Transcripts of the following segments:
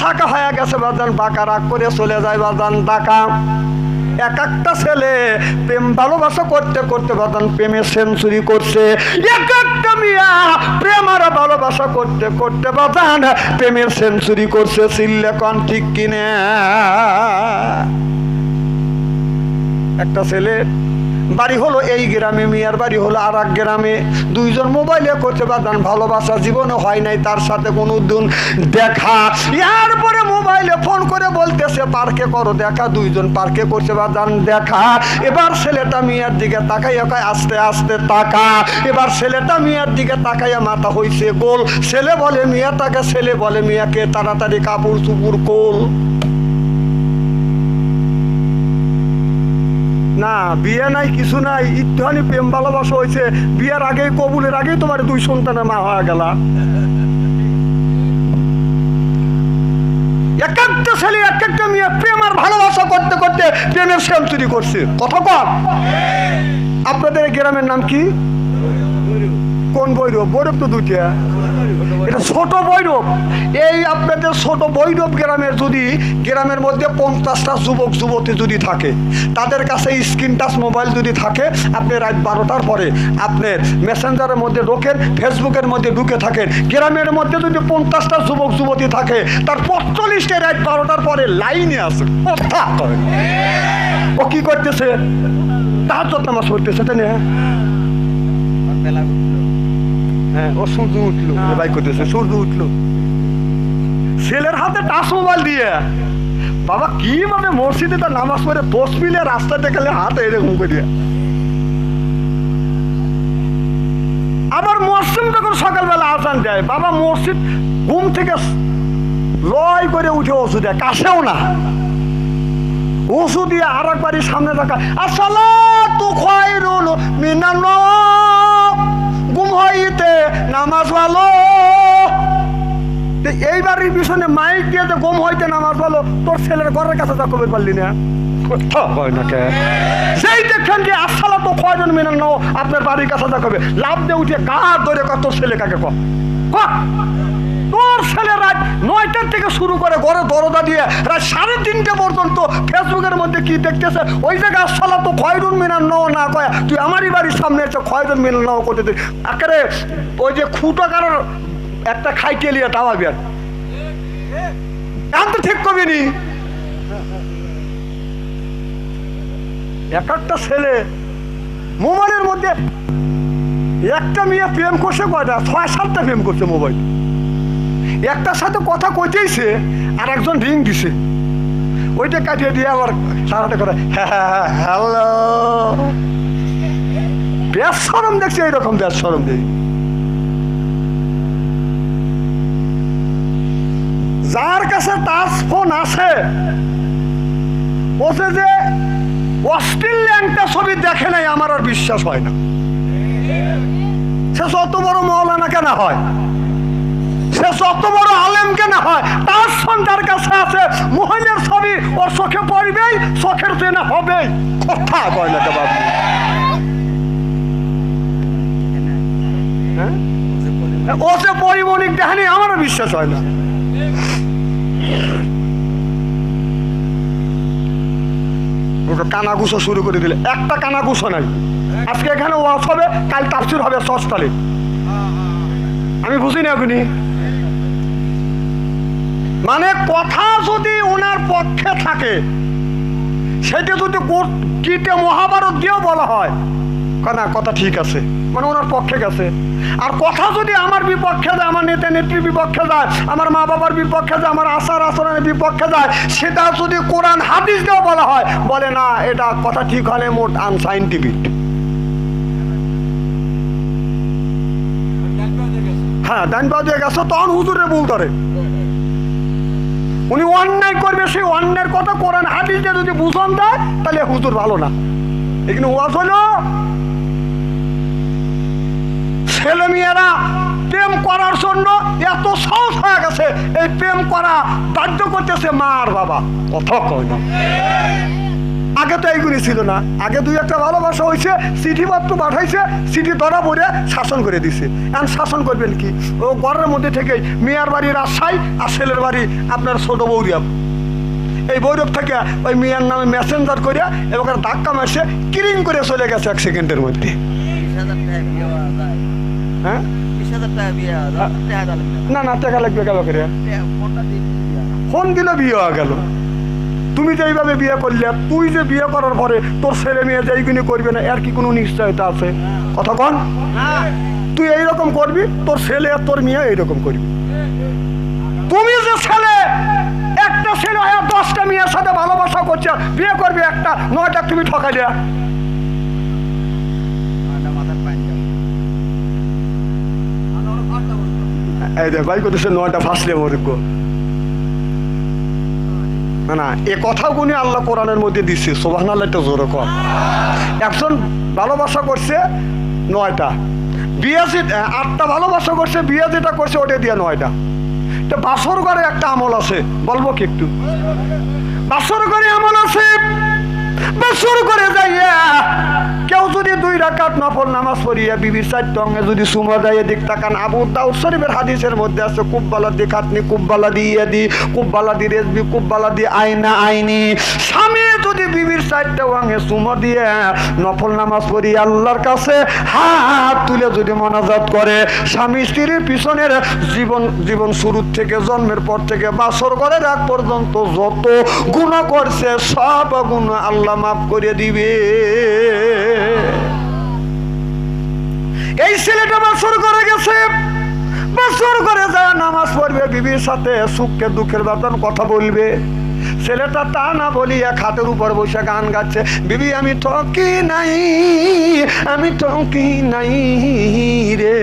শাখা হয়ে গেছে বাজান, বাঁকা রাগ করে চলে যায় বাজান ডাকা এক একটা ছেলে প্রেম ভালোবাসা করতে করতে বাদান প্রেমে সেঞ্চুরি করছে। এক একটা মিয়া প্রেম আর ভালোবাসা করতে করতে বাদান প্রেমের সেঞ্চুরি করছে। সিল্লে কন ঠিক কিনে? একটা ছেলে বাড়ি হলো এই গ্রামে, মিয়ার বাড়ি হলো আর এক গ্রামে। দুইজন মোবাইলে করতে পারতেন, ভালোবাসা জীবনে হয় নাই, তার সাথে কোনো দিন দেখা। এরপরে মোবাইলে ফোন করে বলতেছে, পার্কে করো, দেখা। দুইজন পার্কে করতে পারতেন, দেখা। এবার ছেলেটা মিয়ার দিকে তাকাইয়া কয়, আস্তে আস্তে তাকা। এবার ছেলেটা মিয়ার দিকে তাকাইয়া মাথা হইছে গোল। ছেলে বলে মিয়াটাকে ছেলে বলে, মিয়াকে তাড়াতাড়ি কাপড় চুপুর কোল না, বিয়ে নাই, কিছু নাই ইত্যাদি প্রেম ভালোবাসা হয়েছে, বিয়ের আগে কবুলের আগেই তোমার দুই সন্তানের মা হয়ে গেল। এক একটা ছেলে এক একটা মেয়ে প্রেম আর ভালোবাসা করতে করতে করছে। আপনাদের গ্রামের নাম কি? কোন বৈরব বৈরব তো দুইটা। এটা ছোট বৈরব এই আপনাদের ছোট বৈরব গ্রামের যদি, গ্রামের মধ্যে পঞ্চাশটা যুবক, যুবতী যদি থাকে, তাদের কাছে স্ক্রিন টাচ মোবাইল যদি থাকে, আপনি রাত বারোটার পরে আপনার মেসেঞ্জারের মধ্যে ঢোকেন, ফেসবুকের মধ্যে ঢুকে থাকেন, গ্রামের মধ্যে যদি পঞ্চাশটা যুবক, যুবতী থাকে, তার পঁয়তাল্লিশটা রাত বারোটার পরে লাইনে কথা ও কি করতেছে? তাহার নামাজ পড়তেছে, তাই না? হ্যাঁ ও সূর্য উঠল। ভাই করতেছে সূর্য উঠল। ছেলের হাতে টাচ মোবাইল দিয়ে। বাবা কীভাবে মসজিদে তার নামাজ পড়ে পোস্ট মিলে রাস্তাতে গেলে হাতে এরকম করে আবার মসজিদ যখন সকালবেলা আসান দেয় বাবা মসজিদ ঘুম থেকে লয় করে উঠে ওষুধ দেয় কাছেও না। ওষুধ দিয়ে আর একবারই সামনে থাকা আসলে তো খয়রুল মিনান্ন গুম হইতে নামাজ ভালো। এই বাড়ির পিছনে মাইক দিয়ে তো গম হইতে নামাজ ভালো। তোর ছেলের ঘরের কাছে তা কবে পারলি না। সেই তো মেনে আপনার বাড়ির কাছে কবে। লাভ দিয়ে উঠে গা ধরে কত ছেলে কাকে ক। তোর ছেলে রাত নয়টার থেকে শুরু করে ঘরে দরজা দিয়ে রাত সাড়ে তিনটে পর্যন্ত ফেসবুকের মধ্যে কি দেখতেছে? ওই জায়গায় আসলে তো খয়রুন মিনার নাও না, কয়। তুই আমারই বাড়ির সামনে এসে খয়রুন মিনার নাও করতে দিস আকারে ওই যে খুঁটো কারোর একটা খাইতে লিয়ে টাওয়া বিয়ার। এখন তো ঠিক করবি নি। এক একটা ছেলে মোবাইলের মধ্যে একটা মেয়ে প্রেম করছে কয়টা? ছয়, সাতটা প্রেম করছে মোবাইল। একটার সাথে কথা কইতেইছে আর একজন রিং দিছে। ওইটা কাটিয়ে দিয়ে আবার সারাটা করে হ্যাঁ হ্যালো। বেশ সরম দেখছি, এইরকম বেশ সরম দেখি। যার কাছে টাচ ফোন আছে, বলছে যে অস্ট্রেল ল্যাংটা ছবি দেখে নাই, আমার আর বিশ্বাস হয় না। সে যত বড় মৌলানা কেনা হয়? যত বড় আলেম কেন হয়? তার সন্তার কাছে আছে। মহিলার ছবি, ওর চোখে পড়বেই, চোখের ট্রেনে হবেই। কথা কয় না বাবু হ্যাঁ? ও যে পরিমণিক দেখানি আমারও বিশ্বাস হয় না। কানাগুছো শুরু করে দিলে। একটা কানাগুছো নাই। আজকে এখানে ওয়াশ হবে, কাল তাফসির হবে সস্তালে আমি বুঝি না এখনই। মানে কথা যদি ওনার পক্ষে থাকে, সেটা যদি কিটে মহাভারত দিয়েও বলা হয় না, কথা ঠিক আছে মানে ওনার পক্ষে গেছে। আর কথা যদি আমার বিপক্ষে যায়, আমার নেতা নেত্রীর বিপক্ষে যায়, আমার মা বাবার বিপক্ষে যায়, আমার আচার আচরণের বিপক্ষে যায়, সেটা যদি কোরআন, হাদিস দিয়েও বলা হয়, বলে না, এটা কথা ঠিক হলে মোট আনসাইন্টিফিক। হ্যাঁ ডান বাজে গেছে, তখন হুজুরে ভুল করে উনি অন্যায় করবে, সেই অন্যায়ের কথা কোরআন হাদিস যদি বুঝন দেয়, তাহলে হুজুর ভালো না। এখানে ওয়াজ হলো ছেলে মেয়েরা প্রেম করার জন্য এত সাহস হয়ে গেছে, এই প্রেম করা বাধ্য করতেছে মা আর বাবা। কথা কয় না। আগে তো এইগুলি ছিল না। আগে দুই একটা ভালোবাসা হয়েছে চিঠি পত্র পাঠাইছে চিঠি ধরা পড়ে শাসন করে দিছে। এখন শাসন করবেন কি? ও ঘরের মধ্যে থেকে মেয়ার বাড়ির রাজশাহী আর ছেলের বাড়ি আপনার ছোট বৌরিয়া এই বৈরব থেকে ওই মেয়ের নামে মেসেঞ্জার করে এবার ধাক্কা মারছে কিরিং করে চলে গেছে এক সেকেন্ডের মধ্যে। হ্যাঁ? না না টাকা লাগবে গেল করে। ফোন দিলে বিয়ে হয়ে গেল। তুমি যে এইভাবে বিয়ে করলে তুই যে বিয়ে করার পরে তোর ছেলে মেয়ে যে এইগুলি করবে না এর কি কোনো নিশ্চয়তা আছে? কথা কন। তুই এইরকম করবি তোর ছেলে আর তোর মেয়ে এইরকম করবি। তুমি যে ছেলে একটা ছেলে হয় দশটা মেয়ের সাথে ভালোবাসা করছে বিয়ে করবি একটা নয়টা তুমি পানি যাবে। এই দেখ ভাই করতেছে নয়টা ফাঁসলে মরক না এ কথাগুলি আল্লাহ কোরআনের মধ্যে দিচ্ছে সোভান আল্লাহ একটা জোরে কর একজন ভালোবাসা করছে নয়টা বিয়াজি যে আটটা ভালোবাসা করছে যেটা করছে ওটা দিয়ে নয়টা। তো বাসর ঘরে একটা আমল আছে, বলব কি একটু? বাসর ঘরে আমল আছে বাসর করে যাইয়া, কেউ যদি দুই রাকাত নফল নামাজ পড়িয়া বিবির সাইড টঙ্গে যদি সুমা দেয় দিক তাকান, আবু দাউদ শরীফের হাদিসের মধ্যে আছে, কুব্বালা দি খাতনি কুব্বালা দি কুব্বালা দি রেজবি, কুব্বালা দি আইনা আইনি। স্বামী বিবির চারটা ওয়াঙে সুমা দিয়ে নফল নামাজ পড়ি, আল্লাহর কাছে হাত তুলে যদি মনাজাত করে, স্বামী স্ত্রীর পিছনের জীবন জীবন শুরুর থেকে, জন্মের পর থেকে বাসর করে রাগ পর্যন্ত যত গুণ করছে, সব গুণ আল্লাহ মাফ করে দিবে। এই ছেলেটা বাসর করে গেছে বাসর করে যায় নামাজ পড়বে, বিবির সাথে সুখকে দুঃখের বেতন কথা বলবে। ছেলেটা তা না বলিয়া খাটের উপর বসে গান গাচ্ছে, বিবি, আমি ঠকি নাই, আমি ঠকি নাই রে।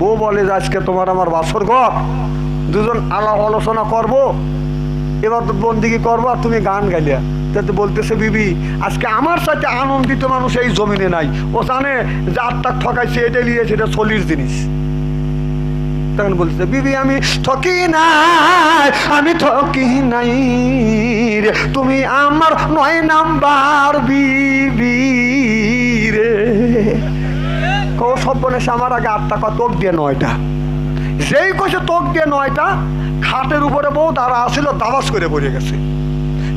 বউ বলে যে আজকে তোমার আমার বাসর ঘর, দুজন আলাপ আলোচনা করব, এবার তো বন্দিগি করব, আর তুমি গান গাইলে। তাতে বলতেছে, বিবি, আজকে আমার সাথে আনন্দিত মানুষ এই জমিনে নাই। ও জানে যে আত্মাক ঠকাইছে এটা নিয়েছে এটা চল্লিশ জিনিস। তখন বলছে, বিবি, আমি ঠকি নাই, আমি ঠকি নাই রে। তুমি আমার নয় নাম্বার বিবি রে। কো সব্বনেশ আমার আগে আটটা কত দিয়ে নয়টা। যেই কষে তোক দিয়ে নয়টা, খাটের উপরে বউ দাঁড়া আসছিল দাবাস করে পড়ে গেছে।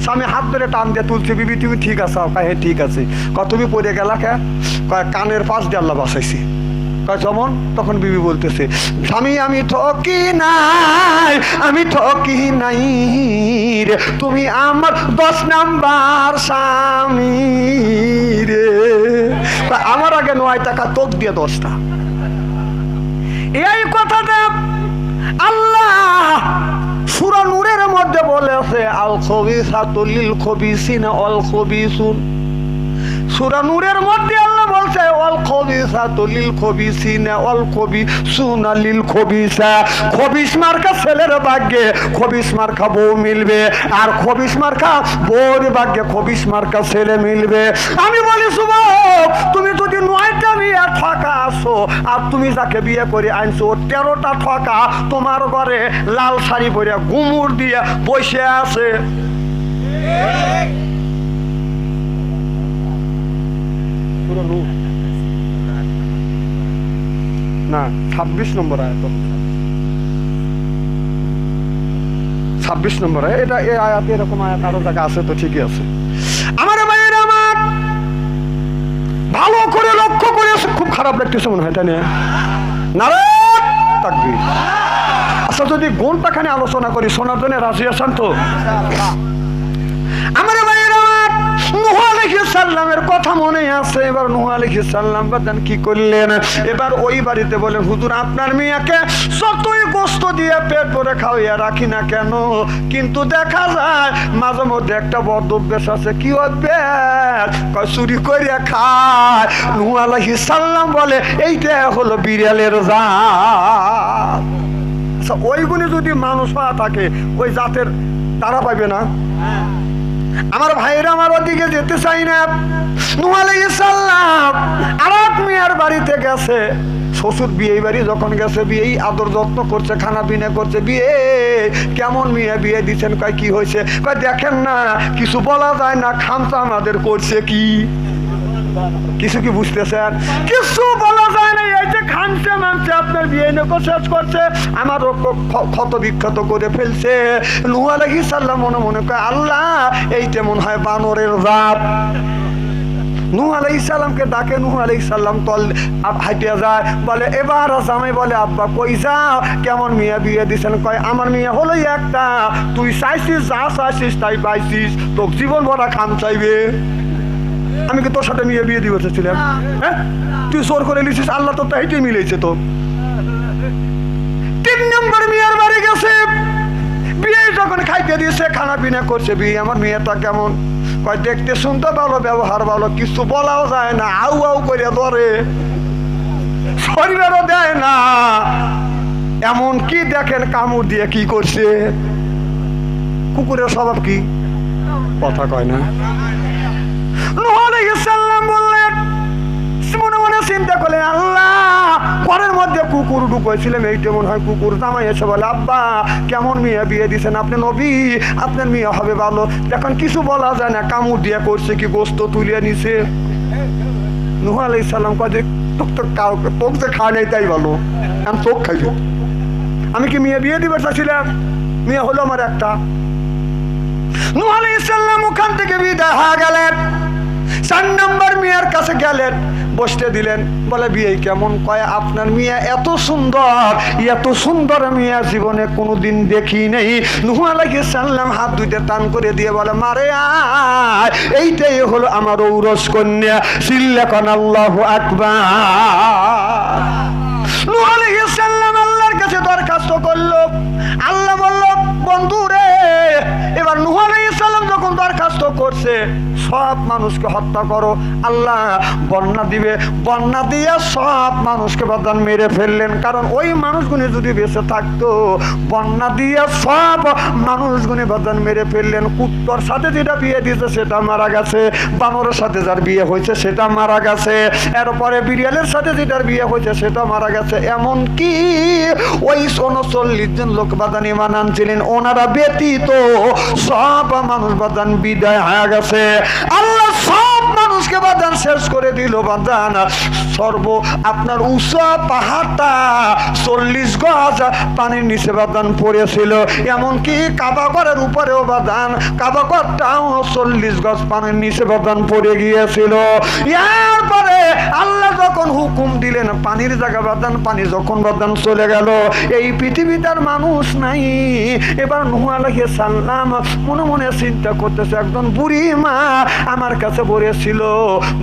স্বামী হাত ধরে টান দিয়ে তুলছে, বিবি, তুমি ঠিক আছে? হ্যাঁ ঠিক আছে। ক তুমি পড়ে গেলা কে? কানের পাশ দিয়ে আল্লাহ বাসাইছি যেমন তখন বিবি বলতেছে, স্বামী, আমি ঠকি নাই, আমি ঠকি নাই রে। তুমি আমার দশ নাম্বার স্বামী রে। আমার আগে নয় টাকা তোক দিয়ে দশটা। এই কথাটা আল্লাহ সুরা নূরের মধ্যে বলেছে আল খবি সাতুলিল খবি সিনা অল খবি সুন সুরা নূরের মধ্যে বলছে অল খবি সাতুলিল খবি সিনা অল খবি সুনা লিল খবিসা। খবিস মার্কা ছেলের ভাগ্যে, খবিস মার্কা বউ মিলবে। আর খবিস মার্কা বউর ভাগ্যে, খবিস মার্কা ছেলে মিলবে। আমি বলি যুবক তুমি যদি নয়টা বিয়ে ঠকা আসো আর তুমি যাকে বিয়ে করে আনছো তেরোটা ঠকা তোমার ঘরে লাল শাড়ি পরে গুমুর দিয়ে বসে আছে। না, ছাব্বিশ নম্বর আয়াত। ছাব্বিশ নম্বর। এটা এই আয়াতে এরকম আয়াত আরও জায়গা আছে তো ঠিকই আছে। আমার ভাইয়ের আমার ভালো করে লক্ষ্য করে খুব খারাপ লাগতেছে মনে হয় নিয়ে নারায়ণ আচ্ছা যদি গুণটা খানে আলোচনা করি শোনার জন্য রাজি আছেন তো? নুহ আলাইহিস সাল্লামের কথা মনে আছে। এবার নুহ আলাইহিস সাল্লাম বাদান কি করলেন? এবার ওই বাড়িতে বলেন, হুজুর, আপনার মেয়েকে যতই কষ্ট দিয়ে পেট ভরে খাওয়াইয়া রাখি না কেন? কিন্তু দেখা যায় মাঝে মধ্যে একটা বদ অভ্যেস আছে। কি অভ্যেস? চুরি করিয়া খায়। নুহ আলাইহিস সাল্লাম বলে, এইটা হলো বিড়ালের জাত। আচ্ছা ওইগুলি যদি মানুষ হওয়া থাকে, ওই জাতের তারা পাবে না? আমার ভাইয়েরা আমার ওদিকে যেতে চাই না। আর এক বাড়িতে গেছে। শ্বশুর বিয়ে বাড়ি যখন গেছে আদর যত্ন করছে করছে, বিয়ে। কেমন মেয়ে বিয়ে হয়েছে? দেখেন না, কিছু বলা যায় না, খামচা আমাদের করছে কি? কিছু কি বুঝতেছেন? কিছু বলা যায় না, এই যে খামছে মানছে, আপনার বিয়ে নেকো শেষ করছে, আমার ক্ষত বিক্ষত করে ফেলছে। নুহ আলাইহিস সালাম মনে মনে কয়, আল্লাহ এইটা মনে হয় বানরের রাত নূহ সালামকে ডাকে, নূহ সালাম তল হাইটিয়া যায়, বলে, এবার জামাই বলে, আব্বা, কই যাও? কেমন মিয়া বিয়ে দিছেন? কয়, আমার মেয়ে হলো একটা, তুই চাইছিস, যা চাইছিস, তাই পাইছিস, তোর জীবন ভরা খাম চাইবে। আমি কি তোর সাথে মেয়ে বিয়ে দিয়ে বসেছিলাম? হ্যাঁ? তুই জোর করে লিছিস আল্লাহ তো তাইটাই মিলেছে তো তিন নম্বর মেয়ের বাড়ি গেছে। বিয়ে যখন খাইতে দিয়েছে খানা পিনা করছে বিয়ে। আমার মেয়েটা কেমন? কয় দেখতে শুনতে ভালো ব্যবহার ভালো কিছু বলাও যায় না আউ আউ করে ধরে। শরীরেরও দেয় না। এমন কি দেখেন কামড় দিয়ে কি করছে? কুকুরের স্বভাব কি? কথা কয় না। মনে মনে চিন্তা আল্লাহ, ঘরের মধ্যে এইটা মনে হয় কুকুর এসে বলে কেমন মেয়ে বিয়ে দিয়েছেন আপনি আপনার মেয়ে হবে এখন কিছু বলা যায় না দিয়ে করছে কি নিছে। তো কাউ- তোক যে খাওয়া নেই তাই আমি আমি কি মেয়ে বিয়ে দিবে চাচ্ছিলাম মেয়ে হলো আমার একটা। নুহ আলাই সাল্লাম ওখান থেকে বিদায় হয়ে গেলেন। চার নম্বর মেয়ের কাছে গেলেন, বসতে দিলেন, বলে, বিয়ে কেমন? কয়, আপনার মেয়ে এত সুন্দর এত সুন্দর মেয়ে জীবনে কোনোদিন দেখি নেই। নুহু আলাইহিস সালাম হাত দুইটা টান করে দিয়ে বলে, মারে এইটাই হলো আমার ঔরস কন্যা, সিল্লাকন আল্লাহু আকবার। নূহ আলাইহিস সালাম আল্লাহর কাছে দরখাস্ত করল। আল্লাহ বলল বন্ধু রে এবার নূহ আলাইহিস সালাম যখন দরখাস্ত করছে সব মানুষকে হত্যা করো। আল্লাহ বন্যা দিবে। বন্যা দিয়ে সব মানুষকে বাদান মেরে ফেললেন। কারণ ওই মানুষগুলি যদি বেঁচে থাকতো, বন্যা দিয়ে সব মানুষগুলি বাদান মেরে ফেললেন। কুত্তর সাথে যেটা বিয়ে দিয়েছে, সেটা মারা গেছে। বানরের সাথে যার বিয়ে হয়েছে, সেটা মারা গেছে। এরপরে বিড়ালের সাথে যেটার বিয়ে হয়েছে, সেটা মারা গেছে। এমন কি ওই উনচল্লিশ জন লোক বাদান ইমান আনছিলেন। ওনারা ব্যতীত সব মানুষ বাদান বিদায় হয়ে গেছে। আল্লাহ সব মানুষকে বাদান শেষ করে দিল বাদান সর্ব আপনার উষা পাহাড়টা চল্লিশ গজ পানির নিচে বাদান পড়েছিল। এমনকি কাবাগরের উপরেও বাদান কাবাগরটাও চল্লিশ গজ পানির নিচে বাদান পড়ে গিয়েছিল। এরপরে আল্লাহ যখন হুকুম দিলেন, পানির জায়গা বাদান পানি যখন বাদান চলে গেল, এই পৃথিবীটার মানুষ নাই। এবার নুহু আলাইহিস সাল্লাম মনে মনে চিন্তা করতেছে, একজন বুড়ি মা আমার কাছে বলেছিল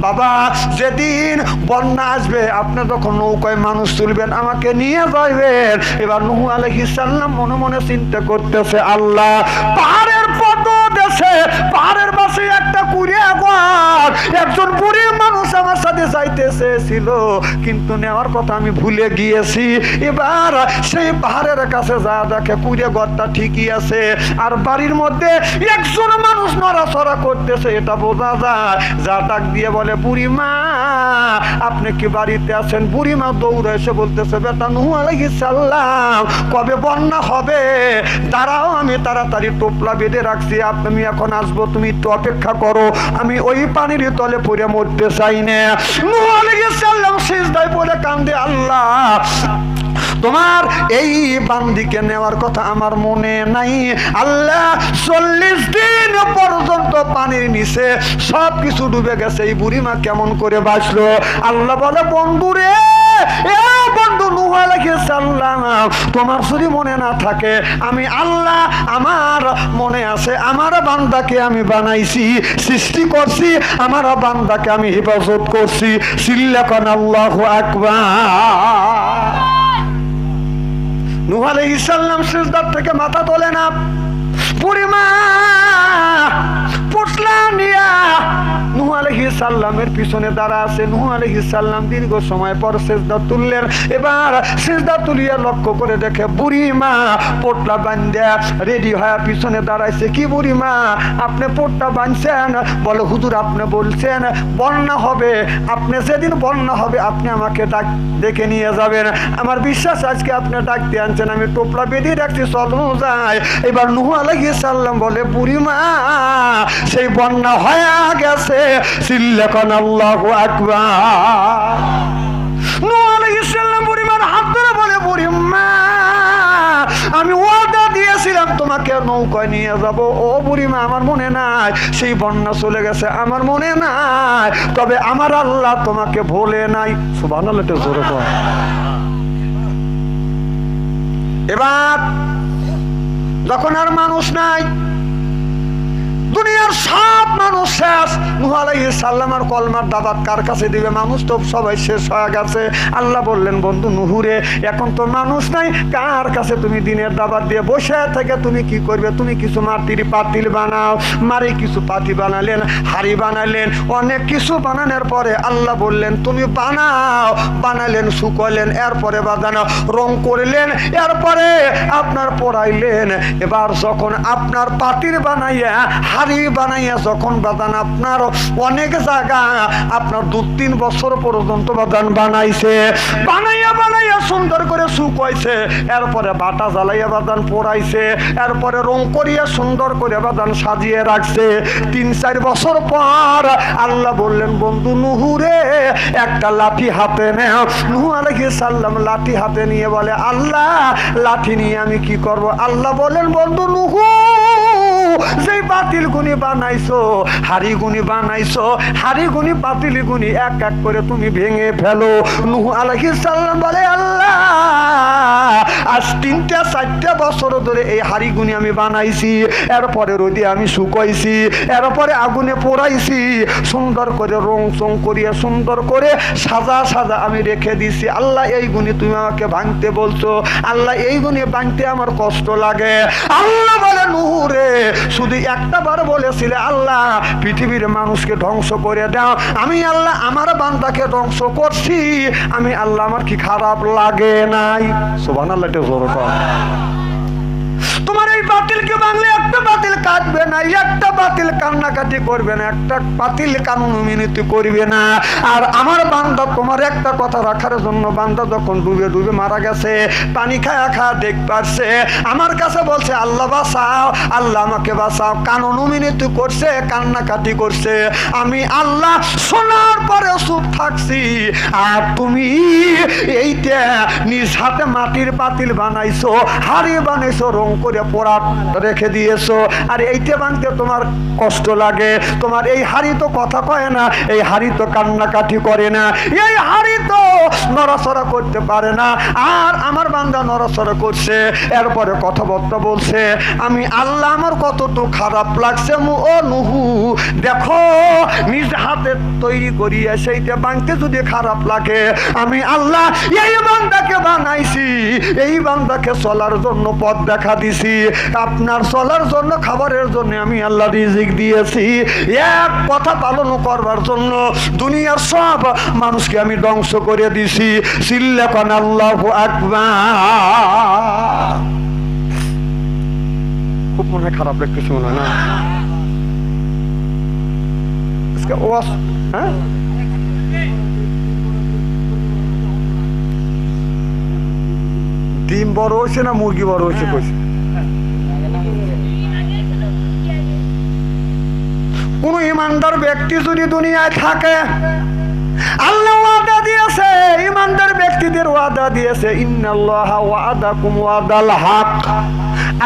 বাবা, যেদিন বন্যা আসবে, আপনি তখন নৌকায় মানুষ তুলবেন, আমাকে নিয়ে যাইবেন। এবার নুহু আলহিসাল্লাম মনে মনে চিন্তা করতেছে, আল্লাহ, পাহাড়ের পদ দেশে পাহাড়ের যাইতে কিন্তু নেওয়ার কথা আমি ভুলে গিয়েছি। এবার সেই পাহাড়ের কাছে যা দেখে কুড়িয়া ঘরটা ঠিকই আছে। আর বাড়ির মধ্যে একজন মানুষ নড়াচড়া করতেছে, এটা বোঝা যায়। যা ডাক দিয়ে বলে, বুড়িমা, আপনি কি বাড়িতে আছেন? বুড়িমা দৌড়ে এসে বলতেছে, বেটা নুহু আলাইহিস সালাম, কবে বন্যা হবে? দাঁড়াও, আমি তাড়াতাড়ি টোপলা বেঁধে রাখছি। আপনি এখন আসব, তুমি একটু অপেক্ষা করো। আমি ওই পানির তলে পড়ে মরতে চাই না। সালাম সিজদায় পড়ে কান্দে আল্লাহ। তোমার এই বান্দিকে নেওয়ার কথা আমার মনে নাই। আল্লাহ চল্লিশ দিন পর্যন্ত পানির নিচে সব কিছু ডুবে গেছে। এই বুড়িমা কেমন করে বাঁচলো? আল্লাহ বলে বন্ধু রে তোমার যদি মনে না থাকে, আমি আল্লাহ, আমার মনে আছে, আমার বান্দাকে আমি বানাইছি, সৃষ্টি করছি, আমার বান্দাকে আমি হেফাজত করছি। সিল্লাকান আল্লাহু আকবার। নুহ আলাইহিস সিজদার থেকে মাথা তোলে না। বুড়িমা পোটলা নিয়া নুহ আলাইহিস সালামের পিছনে দাঁড়া আছে। নুহ আলাইহিস সালাম দীর্ঘ সময় পর সেজদা তুললেন। এবার সেজদা তুলিয়া লক্ষ্য করে দেখে বুড়ি মা পোটলা বান্ধা রেডি হয়ে পিছনে দাঁড়াইছে। কি বুড়ি মা, আপনি পোটটা বাঁধছেন? বলে, হুজুর, আপনি বলছেন, বন্যা হবে। আপনি যেদিন বন্যা হবে, আপনি আমাকে ডাক, ডেকে নিয়ে যাবেন। আমার বিশ্বাস, আজকে আপনি ডাকতে আনছেন, আমি টোপলা বেঁধে রাখছি, চলো যাই। এবার নুহ আলাইহিস সাল্লাম বলে, বুড়ি মা, সেই বন্যা হয়ে গেছে। সিল্লাখন আল্লাহু আকবার। নূহ আলাইহিস সালাম হাত ধরে বলে বুড়িমা আমি ওয়াদা দিয়েছিলাম তোমাকে নিয়ে যাব। ও বুড়িমা আমার মনে নাই, সেই বন্যা চলে গেছে, আমার মনে নাই। তবে আমার আল্লাহ তোমাকে ভোলে নাই। সুবহানাল্লাহ, একটু জোরে কর এবার, যখন আর মানুষ নাই দুনিয়ার সব মানুষ শেষ। নুহ আলাইহিস সালাম আর কলমার দাবাত কার কাছে দিবে মানুষ? তো সবাই শেষ হয়ে গেছে। আল্লাহ বললেন, বন্ধু নুহুরে, এখন তো মানুষ নাই। কার কাছে তুমি দিনের দাবাত দিয়ে বসে থেকে তুমি কি করবে? তুমি কিছু মাটির পাতিল বানাও, মারি কিছু পাতি বানালেন, হাড়ি বানালেন, অনেক কিছু বানানোর পরে আল্লাহ বললেন, তুমি বানাও। বানালেন, শুকলেন, এরপরে বাজানো, রং করলেন, এরপরে আপনার পড়াইলেন। এবার যখন আপনার পাতির বানাইয়া হাড়ি বানাইয়া যখন বাদান আপনার অনেক জায়গা আপনার দু তিন বছর পর্যন্ত বাদান বানাইছে। বানাইয়া বানাইয়া সুন্দর করে শুকাইছে। এরপরে বাটা জ্বালাইয়া বাদান পোড়াইছে। এরপরে রং করিয়া সুন্দর করে বাদান সাজিয়ে রাখছে। তিন, চার বছর পর আল্লাহ বললেন, বন্ধু নুহুরে একটা লাঠি হাতে নেও। নুহু আলাইহিস সালাম লাঠি হাতে নিয়ে বলে, আল্লাহ, লাঠি নিয়ে আমি কি করব? আল্লাহ বলেন বন্ধু নুহু যেই বাতিল গুনি বানাইছো, হাড়ি গুনি বানাইছো, হাড়ি গুনি পাতিল গুনি এক এক করে তুমি ভেঙে ফেলো। নুহু আলাইহিস সালাম বলে, আল্লাহ, আজ তিনটা, চারটা বছর ধরে এই হাড়ি গুনি আমি বানাইছি। এরপরে রোদে আমি শুকাইছি, এরপরে আগুনে পোড়াইছি। সুন্দর করে রং চং করিয়া সুন্দর করে সাজা সাজা আমি রেখে দিছি। আল্লাহ, এই গুণে তুমি আমাকে ভাঙতে বলছো। আল্লাহ, এই গুণে ভাঙতে আমার কষ্ট লাগে। আল্লাহ বলে নুহুরে শুধু একটা বার বলেছিলে, আল্লাহ, পৃথিবীর মানুষকে ধ্বংস করে দাও। আমি আল্লাহ, আমার বান্দাকে ধ্বংস করছি। আমি আল্লাহ, আমার কি খারাপ লাগে নাই? সোবান আল্লাহ জোর তোমার এই বাতিলকে বাংলে একটা বাতিল কাটবে না একটা বাতিল কান্নাকাটি করবে না, একটা বাতিল কানুন মিনতি করবে না। আর আমার বান্দা, তোমার একটা কথা রাখার জন্য বান্দা যখন ডুবে ডুবে মারা গেছে, পানি খায়া খায়া দেখ পারছে। আমার কাছে বলছে, আল্লাহ বাঁচাও, আল্লাহ আমাকে বাঁচাও। কানুন মিনতি করছে, কান্নাকাটি করছে। আমি আল্লাহ শোনার পরে চুপ থাকছি। আর তুমি এইটা নিজ হাতে মাটির পাতিল বানাইছো, হাড়ি বানাইছো, রং করে পোড়া রেখে দিয়েছ। আর এইটা ভাঙতে তোমার কষ্ট লাগে। তোমার এই হাড়ি তো কথা কয় না, এই হাড়ি তো কান্নাকাটি করে না। এই হাড়ি তো নড়াচড়া করতে পারে না। আর আমার বান্দা নড়াচড়া করছে, এরপরে কথাবার্তা বলছে, আমি আল্লাহ আমার কতটুকু খারাপ লাগছে মু, ও নুহু, দেখো, নিজ হাতে তৈরি করিয়া সেইটা বাংতে যদি খারাপ লাগে, আমি আল্লাহ এই বান্দাকে বানাইছি। এই বান্দাকে চলার জন্য পথ দেখা দিছি। আপনার চলার জন্য, খাবারের জন্য আমি আল্লাহ রিজিক দিয়েছি। এক কথা পালন করবার জন্য দুনিয়ার সব মানুষকে আমি ধ্বংস করে দিছি। সিল্লাকান আল্লাহ আকবার। খুব মনে হয় খারাপ লাগতেছে মনে হয় না? হ্যাঁ? ডিম বড় হয়েছে না মুরগি বড় হয়েছে কইছে? কোন ইমানদার ব্যক্তি যদি দুনিয়ায় থাকে, আল্লাহ ওয়াদা দিয়েছে, ইমানদার ব্যক্তিদের ওয়াদা দিয়েছে, ইন্নাল্লাহ ওয়াদাকুম ওয়াদাল হক।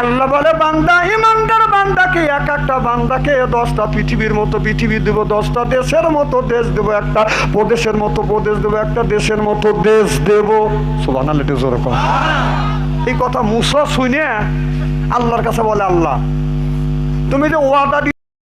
আল্লাহ বলে, বান্দা, ইমানদার বান্দাকে, এক একটা বান্দাকে দশটা পৃথিবীর মতো পৃথিবী দেবো, দশটা দেশের মতো দেশ দেবো, একটা প্রদেশের মতো প্রদেশ দেবো, একটা দেশের মতো দেশ দেবো। সুবান আল্লাহ জোরে এই কথা মুসা শুনে আল্লাহর কাছে বলে, আল্লাহ, তুমি যে ওয়াদা